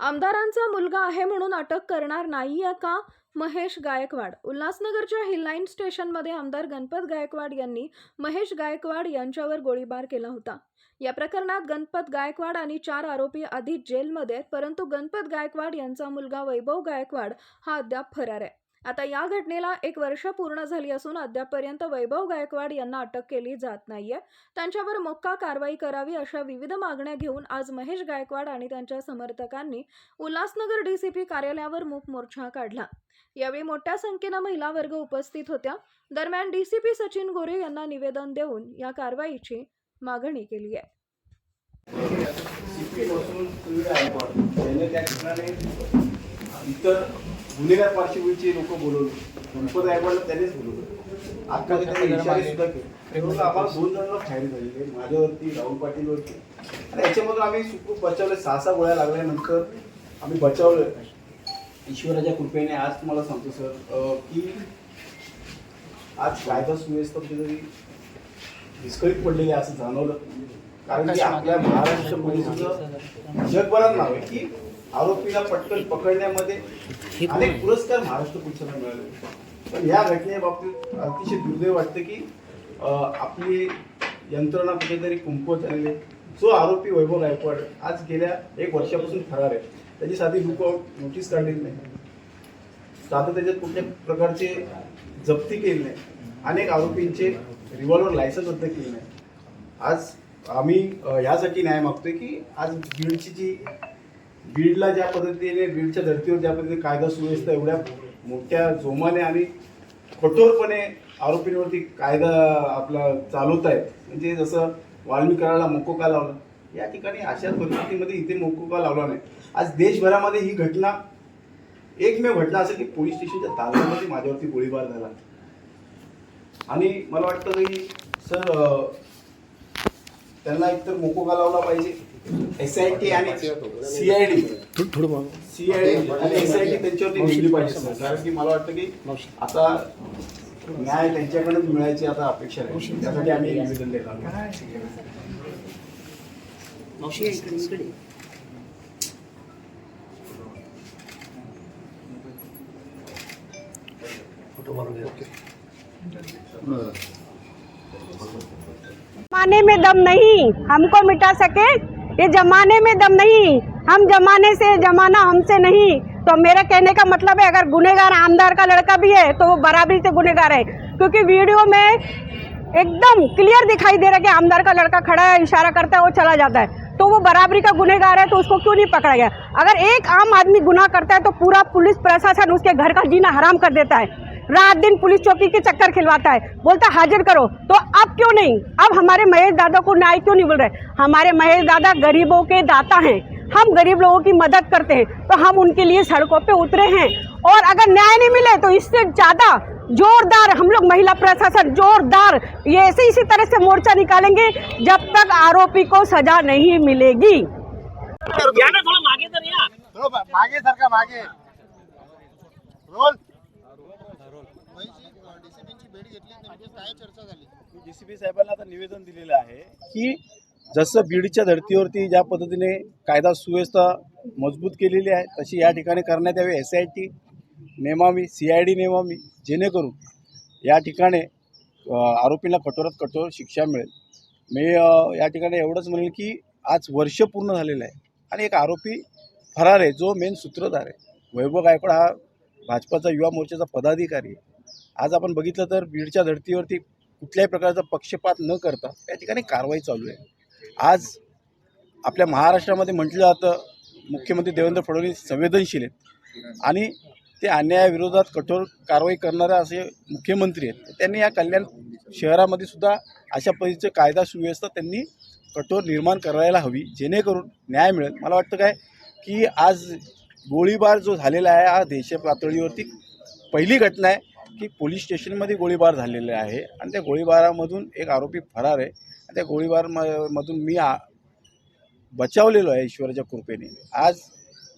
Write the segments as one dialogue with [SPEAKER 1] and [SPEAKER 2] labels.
[SPEAKER 1] आमदारांचा मुलगा आहे म्हणून अटक करणार नाहीये का? महेश गायकवाड. उल्हासनगरच्या हिलाईन स्टेशनमध्ये आमदार गणपत गायकवाड यांनी महेश गायकवाड यांच्यावर गोळीबार केला होता. या प्रकरणात गणपत गायकवाड आणि चार आरोपी आधीच जेलमध्ये आहेत परंतु गणपत गायकवाड यांचा मुलगा वैभव गायकवाड हा अद्याप फरार आहे. आता या घटनेला एक वर्ष पूर्ण झाली असून अद्यापपर्यंत वैभव गायकवाड यांना अटक केली जात नाहीये. त्यांच्यावर मोक्का कारवाई करावी अशा विविध मागण्या घेऊन आज महेश गायकवाड आणि त्यांच्या समर्थकांनी उल्हासनगर डीसीपी कार्यालयावर मूक मोर्चा काढला. यावेळी मोठ्या संख्येनं महिला वर्ग उपस्थित होत्या. दरम्यान डीसीपी सचिन गोरे यांना निवेदन देऊन या कारवाईची मागणी केली आहे.
[SPEAKER 2] इतर गुन्हेगार पार्श्वभूमीची लोक बोलवली. गणपत गायकवाडला त्यानेच बोलवलं. आता त्याने इशारे सुद्धा केले. आम्हाला दोन जणांना फायरिंग झालेली माझ्यावरती राहुल पाटीलवरती. आणि याच्यामधून आम्ही सुखरूप बचावले. सहा सहा गोळ्या लागल्यानंतर आम्ही बचावलं. ईश्वराच्या कृपेने आज तुम्हाला सांगतो सर की आज कायदा सुव्यवस्था कुठेतरी विस्कळीत पडलेली आहे असं जाणवलं कारण की आपल्या महाराष्ट्र पोलिसांचं जगभरात नाव आहे की आरोपीला पटकन पकडण्यामध्ये अनेक पुरस्कार महाराष्ट्र पोलिसांना मिळाले. पण या घटनेबाबतीत अतिशय दुर्दैव वाटतं की आपली यंत्रणा कुठेतरी कुंपवत आलेली. जो आरोपी वैभव गायकवाड आज गेल्या एक वर्षापासून फरार आहे. त्याची साधी लुकआउट नोटीस काढलेली नाही. साधं त्याच्यात कुठल्या प्रकारचे जप्ती केली नाही. अनेक आरोपींचे रिव्हॉल्वर लायसन्स रद्द केले नाही. आज आम्ही यासाठी न्याय मागतोय की आज बीडची जी बीडला ज्या पद्धतीने बीडच्या धर्तीवर ज्या पद्धतीने कायदा सुव्यवस्था एवढ्या मोठ्या जोमाने आणि कठोरपणे आरोपींवरती कायदा आपला चालवत आहेत म्हणजे जसं वाल्मिकाला मोकोका लावला? या ठिकाणी अशा परिस्थितीमध्ये इथे मोकोका लावला नाही. आज देशभरामध्ये ही घटना एकमेव घटना असेल की पोलीस स्टेशनच्या तालुक्यामध्ये माझ्यावरती गोळीबार झाला. आणि मला वाटतं की सर त्यांना एकतर मोकोका लावला पाहिजे? एस आय टी आणि C I D C I D आणि एस आय टी त्यांच्यावरती पाहिजे सर. कारण की मला वाटतं की आता न्याय त्यांच्याकडेच मिळायची आता अपेक्षा आहे त्यासाठी आम्ही निवेदन देणार
[SPEAKER 3] जमाने में दम नहीं। हमको मिटा सके? ये जमाने में दम नहीं। हम जमाने से जमाना हमसे नहीं। तो मेरा कहने का मतलब है, अगर गुनेगार आमदार का लड़का भी है तो वो बराबरी से गुनेगार है। क्योंकि वीडियो में एकदम क्लियर दिखाई दे रहा है कि आमदार का लड़का खड़ा है, इशारा करता है, वो चला जाता है। तो वो बराबरी का गुनेगार है तो उसको क्यों नहीं पकड़ा गया? अगर एक आम आदमी गुनाह करता है तो पूरा पुलिस प्रशासन उसके घर का जीना हराम कर देता है। रात दिन पुलिस चौकी के चक्कर खिलवाता है। बोलता हाजिर करो। तो अब क्यों नहीं? अब हमारे महेश दादा को न्याय क्यों नहीं बोल रहे हमारे महेश दादा गरीबों के दाता हैं। हम गरीब लोगों की मदद करते हैं तो हम उनके लिए सड़कों पे उतरे हैं। और अगर न्याय नहीं मिले तो इससे ज़्यादा जोरदार हम लोग महिला प्रशासन जोरदार ये ऐसे इसी तरह से मोर्चा निकालेंगे जब तक आरोपी को सजा नहीं मिलेगी।
[SPEAKER 4] या ना थोडं मागे तर या
[SPEAKER 5] थोडं मागे मागे। रोल। झाली
[SPEAKER 2] डीसीपी साहेबांना आता निवेदन दिलेलं आहे की जसं बीडच्या धर्तीवरती ज्या पद्धतीने कायदा सुव्यवस्था मजबूत केलेली आहे तशी या ठिकाणी करण्यात यावी एस आय टी नेमावी सी आय डी नेमावी जेणेकरून या ठिकाणी आरोपींना कठोरात कठोर शिक्षा मिळेल. मी या ठिकाणी एवढंच म्हणेल की आज वर्ष पूर्ण झालेलं आहे आणि एक आरोपी फरार आहे जो मेन सूत्रधार आहे. वैभव गायकवाड हा भाजपाचा युवा मोर्चाचा पदाधिकारी आहे. आज आपण बघितलं तर बीडच्या धर्तीवरती कुठल्याही प्रकारचा पक्षपात न करता या ठिकाणी कारवाई चालू आहे. आज आपल्या महाराष्ट्रामध्ये म्हटलं जातं मुख्यमंत्री देवेंद्र फडणवीस संवेदनशील आहेत आणि ते अन्यायाविरोधात कठोर कारवाई करणारे असे मुख्यमंत्री आहेत. त्यांनी या कल्याण शहरामध्ये सुद्धा अशा पद्धतीचं कायदा सुव्यवस्था त्यांनी कठोर निर्माण करायला हवी जेणेकरून न्याय मिळेल. मला वाटतं काय की आज गोळीबार जो झालेला आहे हा देश पातळीवरती पहिली घटना आहे. की पोलीस स्टेशनमध्ये गोळीबार झालेले आहे आणि त्या गोळीबारामधून एक आरोपी फरार आहे. आणि त्या गोळीबार म- मधून मी आ बचावलेलो आहे ईश्वराच्या कृपेने. आज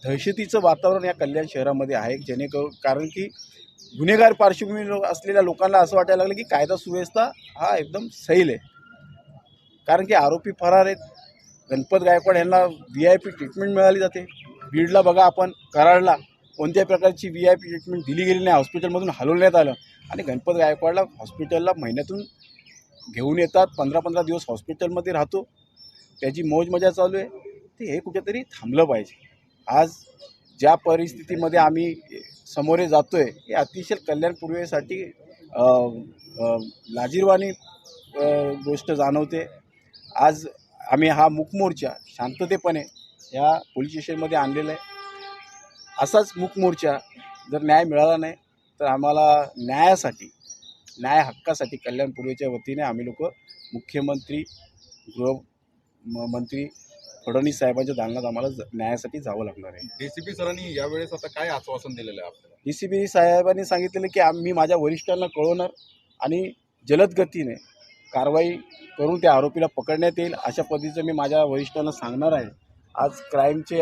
[SPEAKER 2] दहशतीचं वातावरण या कल्याण शहरामध्ये आहे जेणेकरून कारण की गुन्हेगार पार्श्वभूमी लो असलेल्या लोकांना असं वाटायला लागलं की कायदा सुव्यवस्था हा एकदम सैल आहे. कारण की आरोपी फरार आहेत. गणपत गायकवाड यांना व्ही आय पी ट्रीटमेंट मिळाली जाते. बीडला बघा आपण कराडला. कोणत्याही प्रकारची व्ही आय पी ट्रीटमेंट दिली गेली नाही हॉस्पिटलमधून हलवण्यात आलं. आणि गणपत गायकवाडला हॉस्पिटलला महिन्यातून घेऊन येतात पंधरा पंधरा दिवस हॉस्पिटलमध्ये राहतो. त्याची मौज मजा चालू आहे. ते हे कुठेतरी थांबलं पाहिजे. आज ज्या परिस्थितीमध्ये आम्ही समोरे जातो आहे हे अतिशय कल्याणपूर्वेसाठी लाजीरवाणी गोष्ट जाणवते. आज आम्ही हा मुखमोर्चा शांततेपणे या पोलीस स्टेशनमध्ये आणलेला आहे. असाच मूकमोर्चा जर न्याय मिळाला नाही तर आम्हाला न्यायासाठी न्याय हक्कासाठी कल्याण पूर्वेच्या वतीने आम्ही लोक मुख्यमंत्री गृह म- मंत्री फडणवीस साहेबांच्या दालनात आम्हाला न्यायासाठी जावं लागणार आहे.
[SPEAKER 6] डीसीपी सरांनी यावेळेस आता काय आश्वासन दिलेलं आहे आपल्याला?
[SPEAKER 2] डी सी बी साहेबांनी सांगितलेलं की आम्ही माझ्या वरिष्ठांना कळवणार आणि जलद गतीने कारवाई करून त्या आरोपीला पकडण्यात येईल अशा पद्धतीचं मी माझ्या वरिष्ठांना सांगणार आहे. आज क्राईमचे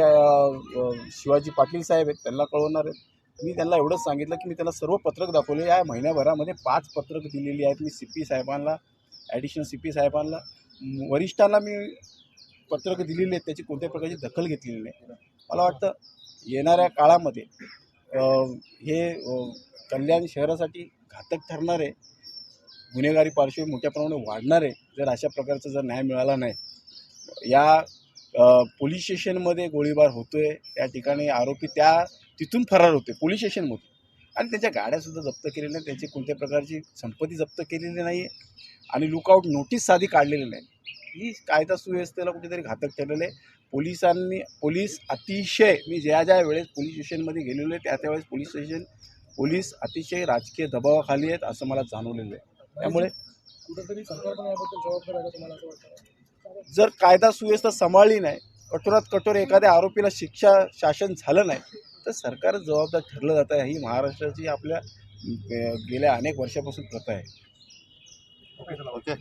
[SPEAKER 2] शिवाजी पाटील साहेब आहेत त्यांना कळवणार आहेत. मी त्यांना एवढंच सांगितलं की मी त्यांना सर्व पत्रक दाखवले. या महिन्याभरामध्ये पाच पत्रक दिलेली आहेत मी सी पी साहेबांना ॲडिशनल सी पी साहेबांना. वरिष्ठांना मी पत्रक दिलेली आहेत त्याची कोणत्याही प्रकारची दखल घेतलेली नाही. मला वाटतं येणाऱ्या काळामध्ये हे कल्याण शहरासाठी घातक ठरणार आहे. गुन्हेगारी पार्श्वभूमी मोठ्या प्रमाणात वाढणार आहे जर अशा प्रकारचा जर न्याय मिळाला नाही. या पोलीस स्टेशनमध्ये गोळीबार होतो आहे त्या ठिकाणी आरोपी त्या तिथून फरार होते पोलीस स्टेशनमधून. आणि त्यांच्या गाड्यासुद्धा जप्त केलेल्या नाही त्यांची कोणत्या प्रकारची संपत्ती जप्त केलेली नाही आहे आणि लुकआउट नोटीस साधी काढलेली नाही. ही कायदा सुव्यवस्थेला कुठेतरी घातक ठरलेलं आहे. पोलिसांनी पोलीस अतिशय मी ज्या ज्या वेळेस पोलीस स्टेशनमध्ये गेलेलो आहे त्या त्यावेळेस पोलीस स्टेशन पोलीस अतिशय राजकीय दबावाखाली आहेत असं मला जाणवलेलं आहे. त्यामुळे जर कायदा सुव्यवस्था सांभाळली नाही कठोरात कठोर एखाद्या आरोपीला शिक्षा शासन झालं नाही तर सरकार जबाबदार ठरलं जातं आहे. ही महाराष्ट्राची आपल्या गेल्या अनेक वर्षापासून प्रथा आहे.
[SPEAKER 5] ओके.